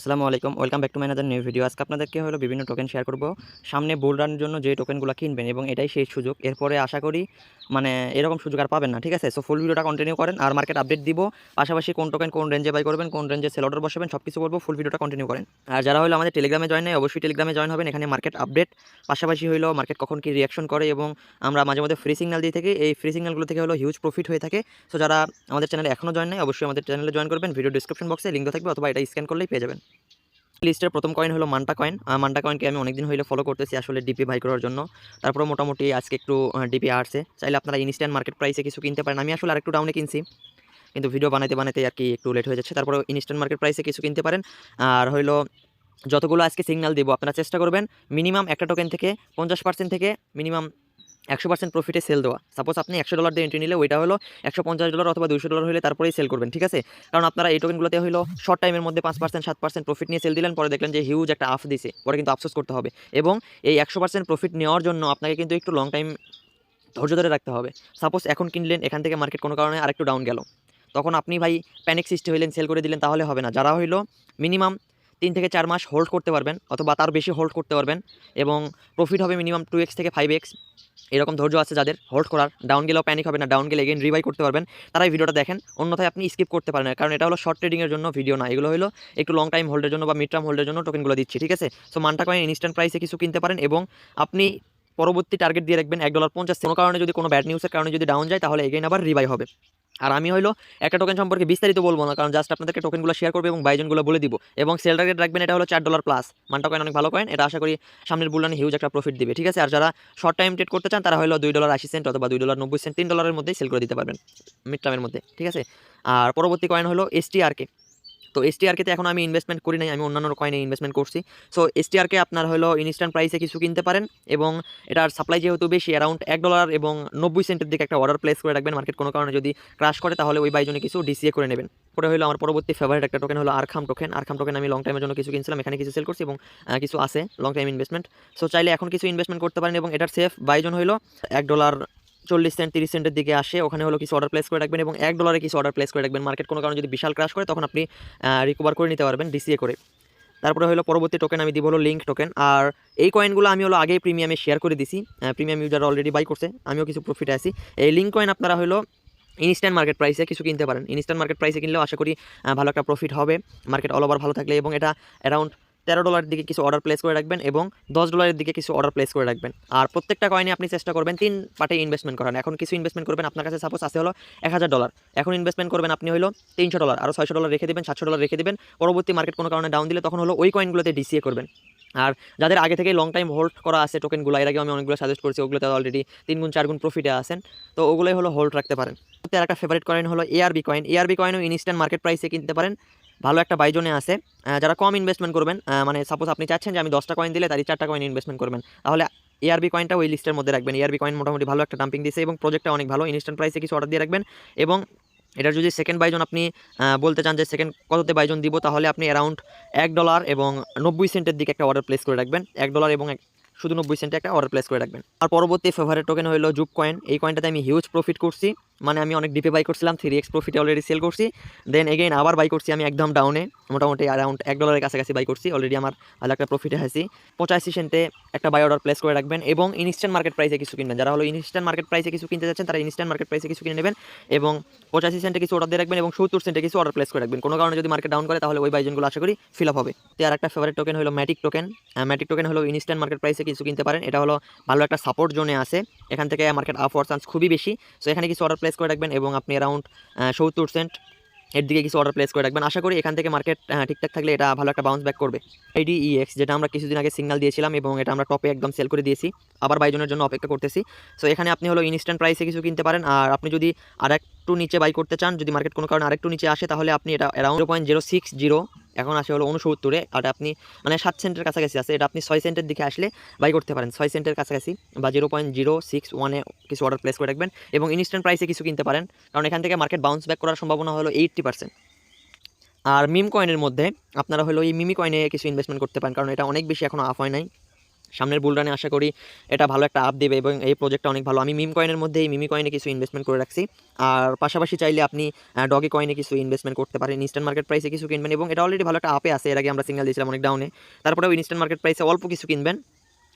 আসসালামু আলাইকুম, welcome back to my another new video আজকে আপনাদেরকে হলো বিভিন্ন টোকেন শেয়ার করব। সামনে বুল রানের জন্য যে টোকেনগুলো কিনবেন এবং এটাই সেই সুযোগ। এরপরে আশা করি মানে এরকম সুযোগ আর পাবেন না, ঠিক আছে? সো ফুল ভিডিওটা কন্টিনিউ করেন আর মার্কেট আপডেট দিব। পাশাপাশি কোন টোকেন কোন রেঞ্জে বাই করবেন, কোন রেঞ্জে সেল অর্ডার বসাবেন সব কিছু করব ফুল ভিডিওটা কন্টিনিউ করেন। আর যারা হলো আমাদের টেলিগ্রামে জয়েন নেই, অবশ্যই টেলিগ্রামে জয়েন হবেন, এখানে মার্কেট আপডেট পাশাপাশি হলো মার্কেট কখন কি রিয়াকশন করে এবং আমরা মাঝে মধ্যে ফ্রি সিগন্যাল দিয়ে থাকি। এই ফ্রি সিগন্যালগুলো থেকে হলো হিউজ প্রফিট হয়ে থাকে। সো যারা আমাদের চ্যানেলে এখনও জয়েন নেই, অবশ্যই আমাদের চ্যানেলে জয়েন করবেন। ভিডিও ডিসক্রিপশন বক্সে লিঙ্ক থাকবে অথবা এটা স্ক্যান করলেই পেয়ে যাবেন। লিস্টের প্রথম কয়েন হলো মান্টা কয়েন মান্টা কয়েনকে আমি অনেকদিন হইলে ফলো করতেছি আসলে ডিপি বাই করার জন্য। তারপরে মোটামুটি আজকে একটু ডিপি আসছে। চাইলে আপনারা ইনস্ট্যান্ট মার্কেট প্রাইসে কিছু কিনতে পারেন। আমি আসলে আরেকটু ডাউনে কিনছি। কিন্তু ভিডিও বানাইতে বানাইতে আর কি একটু লেট হয়ে যাচ্ছে। তারপরে ইনস্ট্যান্ট মার্কেট প্রাইসে কিছু কিনতে পারেন। আর হইল যতগুলো আজকে সিগনাল দিব, আপনারা চেষ্টা করবেন মিনিমাম একটা টোকেন থেকে পঞ্চাশ পার্সেন্ট থেকে মিনিমাম একশো পার্সেন্ট প্রফিটে সেল দেওয়া। সাপোজ আপনি একশো ডলার দিয়ে এন্ট্রি নিলে ওইটা হলো একশো পঞ্চাশ ডলার অথবা দুশো ডলার হলে তারপরেই সেল করবেন, ঠিক আছে? কারণ আপনারা এই টোকেনগুলোতে হলো শর্ট টাইমের মধ্যে পাঁচ পার্সেন্ট সাত পার্সেন্ট প্রফিট নিয়ে সেল দিলেন, পরে দেখলেন যে হিউজ একটা আফ দিছে, পরে কিন্তু আফসোস করতে হবে। এবং এই একশো পার্সেন্ট প্রফিট নেওয়ার জন্য আপনাকে কিন্তু একটু লং টাইম ধৈর্য ধরে রাখতে হবে। সাপোজ এখন কিনলেন, এখান থেকে মার্কেট কোনো কারণে আরেকটু ডাউন গেল। তখন আপনি ভাই প্যানিক সৃষ্টি হইলেন সেল করে দিলেন, তাহলে হবে না। যারা হইল মিনিমাম তিন থেকে চার মাস হোল্ড করতে পারবেন অথবা তার বেশি হোল্ড করতে পারবেন এবং প্রফিট হবে মিনিমাম টু এক্স থেকে ফাইভ এক্স এরকম ধৈর্য আছে যাদের হোল্ড করার। ডাউন গেলেও প্যানিক হবে না ডাউন গেলে এগেন রিভাই করতে পারবেন। তারা এই ভিডিওটা দেখেন, অন্যথায় আপনি স্কিপ করতে পারেন কারণ এটা হলো শর্ট ট্রেডিংয়ের জন্য ভিডিও না। এগুলো হলো একটু লং টাইম হোল্ডের জন্য বা মিড টার্ম হোল্ডের জন্য টোকেনগুলো দিচ্ছি, ঠিক আছে? সো মানটা কয়েন ইনস্ট্যান্ট প্রাইসে কিছু কিনতে পারেন এবং আপনি পরবর্তী টার্গেট দিয়ে রাখবেন এক ডলার পঞ্চাশ। কোনো কারণে যদি কোনো ব্যাড নিউজের কারণে যদি ডাউন যায়, তাহলে এগেন আবার রিভাই হবে। আর আমি হলো একটা টোকেন সম্পর্কে বিস্তারিত বলব না, কারণ জাস্ট আপনাদেরকে টোকেনগুলো শেয়ার করবে এবং বাইজনগুলো বলে দিব। এবং সেল টার্গেট রাখবেন, এটা হলো চার ডলার প্লাস মানটা কয়েন অনেক ভালো কয়েন এটা আশা করি সামনের বুলানে হিউজ একটা প্রফিট দিবে, ঠিক আছে? আর যারা শর্ট টাইম ট্রেড করতে চান, তারা হলো দুই ডলার আশি সেন্ট অথবা দুই ডলার নব্বই সেন্ট তিন ডলারের মধ্যেই সেল করে দিতে পারবেন মিড টার্মের মধ্যে, ঠিক আছে? আর পরবর্তী কয়েন হলো এসটিআরকে তো এসটিআরকে এখন আমি ইনভেস্টমেন্ট করি নাই, আমি অন্যান্য কয়েনে ইনভেস্টমেন্ট করছি। সো এসটিআরকে আপনার হলো ইনস্ট্যান্ট প্রাইসে কিছু কিনতে পারেন এবং এটার সাপ্লাই যেহেতু বেশি অ্যারাউন্ড এক ডলার এবং নব্বই সেন্টের দিকে একটা অর্ডার প্লেস করে রাখবেন মার্কেট কোনো কারণে যদি ক্রাশ করে তাহলে ওই বাইজনে কিছু ডিসিএ করে নেবেন। পরে হলো আমার পরবর্তী ফেভারিট একটা টোকেন হলো আরখাম টোকেন আরখাম টোকেন আমি লং টাইমের জন্য কিছু কিনছিলাম, এখানে কিছু সেল করছি এবং কিছু আছে লং টাইম ইনভেস্টমেন্ট সো চাইলে এখন কিছু ইনভেস্টমেন্ট করতে পারেন এবং এটার সেফ বাইজন হলো এক ডলার চল্লিশ সেন্ট, তিরিশ সেন্টের দিকে আসে, ওখানে হলো কিছু অর্ডার প্লেস করে রাখবেন এবং এক ডলারে কিছু অর্ডার প্লেস করে রাখবেন। মার্কেট কোনো কারণে যদি বিশাল ক্রাশ করে, তখন আপনি রিকভার করে নিতে পারবেন ডিসিএ করে। তারপরে হলো পরবর্তী টোকেন আমি দিব হলো লিঙ্ক টোকেন আর এই কয়েনগুলো আমি হলো আগেই প্রিমিয়ামে শেয়ার করে দিছি। প্রিমিয়াম ইউজার অলরেডি বাই করছে, আমিও কিছু প্রফিটে আছি। এই লিঙ্ক কয়েন আপনারা হলো ইনস্ট্যান্ট মার্কেট প্রাইসে কিছু কিনতে পারেন। ইনস্ট্যান্ট মার্কেট প্রাইসে কিনলেও আশা করি ভালো একটা প্রফিট হবে। মার্কেট অল ওভার ভালো থাকলে এবং এটা অ্যারাউন্ড তেরো ডলারের দিকে কিছু অর্ডার প্লেস করে রাখবেন এবং দশ ডলারের দিকে কিছু অর্ডার প্লেস করে রাখবেন। আর প্রত্যেকটা কয়েনে আপনি চেষ্টা করবেন তিন পার্টে ইনভেস্টমেন্ট করেন এখন কিছু ইনভেস্টমেন্ট করবেন, আপনার কাছে সাপোজ আছে হলো এক হাজার ডলার এখন ইনভেস্টমেন্ট করবেন আপনি হলো তিনশো ডলার আরও ছয়শো ডলার রেখে দেবেন, সাতশো ডলার রেখে দেবেন। পরবর্তী মার্কেট কোনো কারণে ডাউন দিলে তখন হলো ওই কয়েনগুলোতে ডিসিএ করবেন। আর যাদের আগে থেকে লং টাইম হোল্ড করা আছে টোকেনগুলো এর আগে আমি অনেকগুলো সাজেস্ট করছি, ওগুলোতে অলরেডি তিন গুণ, চার গুণ প্রফিটে আছেন। তো ওগুলোই হলো হোল্ড রাখতে পারেন। তার একটা ফেভারিট কয়েন হলো এআরবি কয়েন এআরবি কয়েনও ইনস্ট্যান্ট মার্কেট প্রাইসে কিনতে পারেন। ভালো একটা বাইজনে আছে। যারা কম ইনভেস্টমেন্ট করবেন মানে সাপোজ আপনি চাচ্ছেন যে আমি দশটা কয়েন দিলে তারই চারটা কয়েন ইনভেস্টমেন্ট করবেন। তাহলে এআরবি কয়েনটা ওই লিস্টের মধ্যে রাখবেন। এআরবি কয়েন মোটামুটি ভালো একটা ডাম্পিং দিচ্ছে এবং প্রজেক্টটা অনেক ভালো। ইনস্ট্যান্ট প্রাইসে কিছু অর্ডার দিয়ে রাখবেন এবং এটার যদি সেকেন্ড বাইজন আপনি বলতে চান যে সেকেন্ড কততে বাইজন দিব, তাহলে আপনি অ্যারাউন্ড এক ডলার এবং নব্বই সেন্টের দিকে একটা অর্ডার প্লেস করে রাখবেন। এক ডলার এবং শুধু নব্বই সেন্টে একটা অর্ডার প্লেস করে রাখবেন। আর পরবর্তী ফেভারিট টোকেন হলো জুপ কয়েন এই কয়েনটাতে আমি হিউজ প্রফিট করছি। মানে আমি অনেক ডিপে বাই করছিলাম থ্রি এক্স প্রফিটে অলরেডি সেল করছি। দেন এগেইন আবার বাই করছি, আমি একদম ডাউনে মোটামুটি অ্যারাউন্ড এক ডলারের কাছাকাছি বাই করছি অলরেডি আমার ভালো একটা প্রফিটে আছি। পঁচাশি সেন্টে একটা বাই অর্ডার প্লেস করে রাখবেন এবং ইনস্ট্যান্ট মার্কেট প্রাইসে কিছু কিনবেন। যারা হলো ইনস্ট্যান্ট মার্কেট প্রাইসে কিছু কিনতে যাচ্ছেন, তারা ইনস্ট্যান্ট মার্কেট প্রাইসে কিছু কিনে নেবেন এবং পঁচাশি সেন্টে কিছু অর্ডার দিয়ে রাখবেন এবং সত্তর সেন্টে কিছু অর্ডার প্লেস করে রাখবেন। কোনো কারণে যদি মার্কেট ডাউন করে, তাহলে ওই বাইজনগুলো আশা করি ফিল আপ হবে। তো আর একটা ফেভারিট টোকেন হলো ম্যাটিক টোকেন ম্যাটিক টোকেন হলো ইনস্ট্যান্ট মার্কেট প্রাইসে কিছু কিনতে পারেন। এটা হলো ভালো একটা সাপোর্ট জোনে আছে। এখান থেকে মার্কেট আপ হওয়ার চান্স খুবই বেশি। সো এখানে কিছু অর্ডার প্লেস করে রাখবেন এবং আপনি অ্যারাউন্ড সত্তর সেন্ট এর দিকে কিছু অর্ডার প্লেস করে রাখবেন। আশা করি এখান থেকে মার্কেট ঠিকঠাক থাকলে এটা ভালো একটা বাউন্স ব্যাক করবে। এডিইএক্স যেটা আমরা কিছুদিন আগে সিগনাল দিয়েছিলাম এবং এটা আমরা টপে একদম সেল করে দিয়েছি। আবার বাইজনের জন্য অপেক্ষা করতেছি। সো এখানে আপনি হলো ইনস্ট্যান্ট প্রাইসে কিছু কিনতে পারেন। আর আপনি যদি আর একটু নিচে বাই করতে চান, যদি মার্কেট কোনো কারণে আরেকটু নিচে আসে, তাহলে আপনি এটা around point zero six zero এখন আসে হলো উনসত্তরে আর আপনি মানে সাত সেন্টের কাছাকাছি আছে, এটা আপনি ছয় সেন্টের দিকে আসলে বাই করতে পারেন, ছয় সেন্টের কাছাকাছি বা জিরো পয়েন্ট জিরো সিক্স ওয়ানে কিছু অর্ডার প্লেস করে রাখবেন এবং ইনস্ট্যান্ট প্রাইসে কিছু কিনতে পারেন, কারণ এখান থেকে মার্কেট বাউন্স ব্যাক করার সম্ভাবনা হলো এইট্টি পার্সেন্ট আর মিম কয়েনের মধ্যে আপনারা হলো এই মিমি কয়েনে কিছু ইনভেস্টমেন্ট করতে পারেন, কারণ এটা অনেক বেশি এখনও আপ হয় নাই। সামনের বুলরানে আশা করি এটা ভালো একটা আপ দেবে এবং এই প্রজেক্টটা অনেক ভালো। আমি মিম কয়েনের মধ্যে এই মিমি কয়েনে কিছু ইনভেস্টমেন্ট করে রাখছি। আর পাশাপাশি চাইলে আপনি ডগে কয়েনে কিছু ইনভেস্টমেন্ট করতে পারেন। ইনস্ট্যান্ট মার্কেট প্রাইসে কিছু কিনবেন এবং এটা অলরেডি ভালো একটা আপে আছে। এর আগে আমরা সিঙ্গেল দিয়েছিলাম অনেক ডাউনে তারপরেও ইনস্ট্যান্ট মার্কেট প্রাইসে অল্প কিছু কিনবেন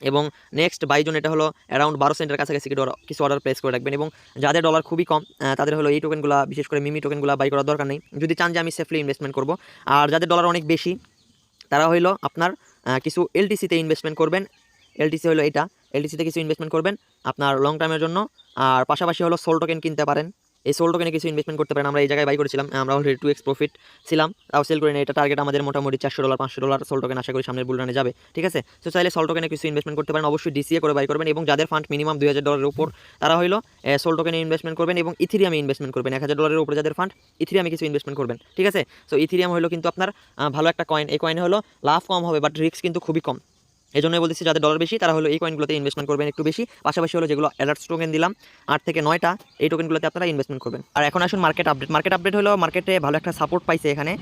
এবং নেক্সট বাইজন এটা হলো অ্যারাউন্ড বারো সেন্টের কাছাকাছি কিছু কিছু অর্ডার প্লেস করে রাখবেন এবং যাদের ডলার খুবই কম তাদের হলো এই টোকেনগুলো বিশেষ করে মিমি টোকেনগুলো বাই করার দরকার নেই। যদি চান যে আমি সেফলি ইনভেস্টমেন্ট করব। আর যাদের ডলার অনেক বেশি, তারা হইল আপনার কিছু এলটিসিতে ইনভেস্টমেন্ট করবেন। এলটিসি হলো এটা। এলটিসিতে কিছু ইনভেস্টমেন্ট করবেন আপনার লং টার্মের জন্য। আর পাশাপাশি হলো সোল টোকেন কিনতে পারেন। এই সোল টোকেনে কিছু ইনভেস্টমেন্ট করতে পারেন। আমরা এই জায়গায় বাই করেছিলাম। আমরা অলরেডি টু এক্স প্রফিট ছিলাম। তাও সেল করে নিই এটা টার্গেট আমাদের মোটামুটি চারশো ডলার পাঁচশো ডলার সোল টোকেন আশা করি সামনের বুলরানে যাবে। ঠিক আছে? তো চাইলে সোল টোকেনে কিছু ইনভেস্টমেন্ট করতে পারেন। অবশ্যই ডিসিএ করে বাই করবেন এবং যাদের ফান্ড মিনিমাম দুই হাজার ডলারের উপর, তারা হলো সোল টোকেনে ইনভেস্টমেন্ট করবেন এবং ইথিরিয়ামে ইনভেস্টমেন্ট করবেন। এক হাজার ডলারের উপরে যাদের ফান্ড ইথিরিয়ামে কিছু ইনভেস্টমেন্ট করবেন। ঠিক আছে? সো ইথিরিয়াম হলো কিন্তু আপনার ভালো একটা কয়েন এই কয়েনে হলো লাভ কম হবে বাট রিস্ক কিন্তু খুবই কম। এই জন্যই বলতেছি, যাদের ডলার বেশি, তারা হলো এই কয়েনগুলোতে ইনভেস্টমেন্ট করবেন একটু বেশি। পাশাপাশি হলো যেগুলো অ্যালার্টস টোকেন দিলাম, আট থেকে নয়টা, এই টোকেনগুলোতে আপনারা ইনভেস্টমেন্ট করবেন। আর এখন আসুন মার্কেট আপডেট মার্কেট আপডেট হলো মার্কেটে ভালো একটা সাপোর্ট পাইছে এখানে।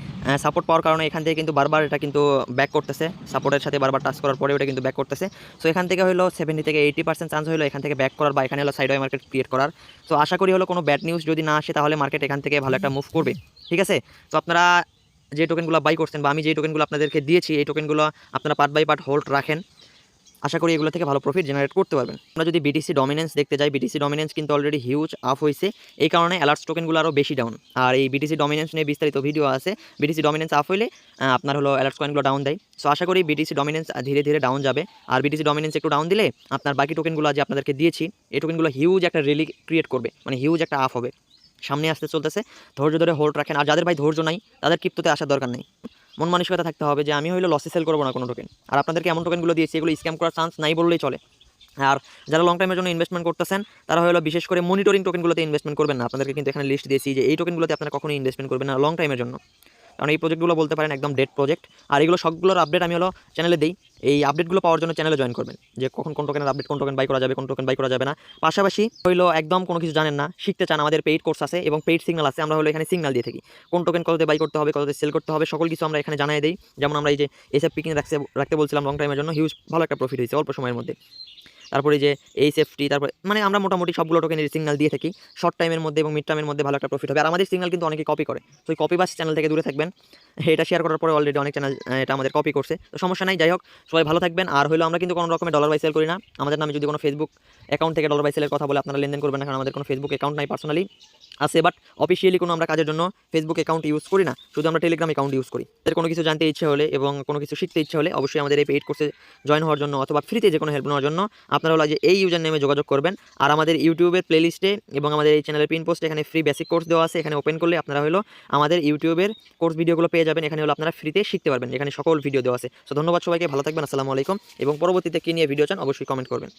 সাপোর্ট পাওয়ার কারণে এখান থেকে কিন্তু বারবার এটা কিন্তু ব্যাক করতেছে। সাপোর্টের সাথে বারবার টাচ করার পরে ওটা কিন্তু ব্যাক করতেছে। সো এখান থেকে হলো সেভেন্টি থেকে এইটি পার্সেন্ট চান্স হলো এখান থেকে ব্যাক করার বা এখানে হলো সাইড মার্কেট ক্রিয়েট করার। তো আশা করি হলো কোনো ব্যাড নিউজ যদি না আসে, তাহলে মার্কেট এখান থেকে ভালো একটা মুভ করবে। ঠিক আছে? তো আপনারা যে টোকেনগুলো বাই করছেন বা আমি যে টোকেনগুলো আপনাদেরকে দিয়েছি, এই টোকেনগুলো আপনারা পার্ট বাই পার্ট হোল্ড রাখেন। আশা করি এগুলো থেকে ভালো প্রফিট জেনারেট করতে পারবেন। আমরা যদি বিটিসি ডমিনেন্স দেখতে যাই বিটিসি ডমিনেন্স কিন্তু অলরেডি হিউজ আপ হয়েছে এই কারণে অ্যালার্টস টোকেনগুলো আরও বেশি ডাউন আর এই বিটিসি ডমিনেন্স নিয়ে বিস্তারিত ভিডিও আছে। বিটিসি ডমিনেন্স আপ হলে আপনার হলো অ্যালার্টস কয়েনগুলো ডাউন দেয়। সো আশা করি বিটিসি ডমিনেন্স ধীরে ধীরে ডাউন যাবে। আর বিটিসি ডমিনেন্স একটু ডাউন দিলে, আপনার বাকি টোকেনগুলো যে আপনাদেরকে দিয়েছি, এই টোকেনগুলো হিউজ একটা রেলি ক্রিয়েট করবে। মানে হিউজ একটা আপ হবে। সামনে আসতে চলতেছে। ধৈর্য ধরে হোল্ড রাখেন। আর যাদের ভাই ধৈর্য নাই, তাদের ক্রিপ্টোতে আসার দরকার নেই। মন মানসিকতা থাকতে হবে যে, আমি হইল লসে সেল করব না কোনো টোকেন আর আপনাদেরকে এমন টোকেনগুলো দিয়েছি, এগুলো স্ক্যাম করার চান্স নাই বললেই চলে। আর যারা লং টাইমের জন্য ইনভেস্টমেন্ট করতেছেন, তারা হলো বিশেষ করে মনিটরিং টোকেনগুলোতে ইনভেস্টমেন্ট করবেন না। আপনাদেরকে কিন্তু এখানে লিস্ট দিয়েছি যে, এই টোকেনগুলোতে আপনারা কখনোই ইনভেস্টমেন্ট করবেন না লং টাইমের জন্য। কারণ এই প্রজেক্টগুলো বলতে পারেন একদম ডেট প্রজেক্ট আর এগুলো সবগুলোর আপডেট আমি হলো চ্যানেলে দিই। এই আপডেটগুলো পাওয়ার জন্য চ্যানেলে জয়েন করবেন। যে কখন কোন টোকেনের আপডেট কোন টোকেন বাই করা যাবে, কোন টোকেন বাই করা যাবে না। পাশাপাশি হইল একদম কোনো কিছু জানেন না, শিখতে চান, আমাদের পেইড কোর্স আছে এবং পেইড সিগনাল আছে, আমরা হলো এখানে সিগনাল দিয়ে থাকি। কোন টোকেন কততে বাই করতে হবে, কততে সেল করতে হবে, সকল কিছু আমরা এখানে জানাই দিই। যেমন আমরা এই যে এসএফ পিকিং রাখতে রাখতে বলছিলাম লং টাইমের জন্য হিউজ ভালো একটা প্রফিট হয়েছে অল্প সময়ের মধ্যে। তারপরে যে এই সেফটি তারপরে মানে আমরা মোটামুটি সবগুলো টোকেনের সিগনাল দিয়ে থাকি। শর্ট টাইমের মধ্যে এবং মিড টাইমের মধ্যে ভালো একটা প্রফিট হবে। আর আমাদের সিগনাল কিন্তু অনেকে কপি করে। তো কপি বাস চ্যানেল থেকে দূরে থাকবেন। এটা শেয়ার করার পরে অলরেডি অনেক চ্যানেল এটা আমাদের কপি করছে। তো সমস্যা নাই, যাই হোক, সবাই ভালো থাকবেন। আর হলো আমরা কিন্তু কোনো রকমের ডলার বাই সেল করি না। আমাদের নামে যদি কোনো ফেসবুক অ্যাকাউন্ট থেকে ডলার বাই সেলের কথা বলে, আপনারা লেনদেন করবেন না, কারণ আমাদের কোনো ফেসবুক অ্যাকাউন্ট নাই পার্সোনালি আছে বাট অফিসিয়ালি কোনো আমরা কাজের জন্য ফেসবুক অ্যাকাউন্ট ইউজ করি না। শুধু আমরা টেলিগ্রাম অ্যাকাউন্ট ইউজ করি। তাদের কোনো কিছু জানতে ইচ্ছে হলে এবং কোনো কিছু শিখতে ইচ্ছে হলে অবশ্যই আমাদের এই পেইড কোর্সে জয়েন হওয়ার জন্য অথবা ফ্রিতে যে কোনো হেল্প নেওয়ার জন্য আপনারা হলো যে এই ইউজার নেমে যোগাযোগ করবেন। আর আমাদের ইউটিউবের প্লেলিস্টে এবং আমাদের এই চ্যানেলের পিন পোস্টে এখানে ফ্রি বেসিক কোর্স দেওয়া আছে। এখানে ওপেন করলে আপনারা হলো আমাদের ইউটিউবের কোর্স ভিডিওগুলো পেয়ে যাবেন। এখানে হলো আপনারা ফ্রিতে শিখতে পারবেন। এখানে সকল ভিডিও দেওয়া আছে। সো ধন্যবাদ সবাইকে। ভালো থাকবেন। আসসালামু আলাইকুম। এবং পরবর্তীতে কী নিয়ে ভিডিও চান, অবশ্যই কমেন্ট করবেন।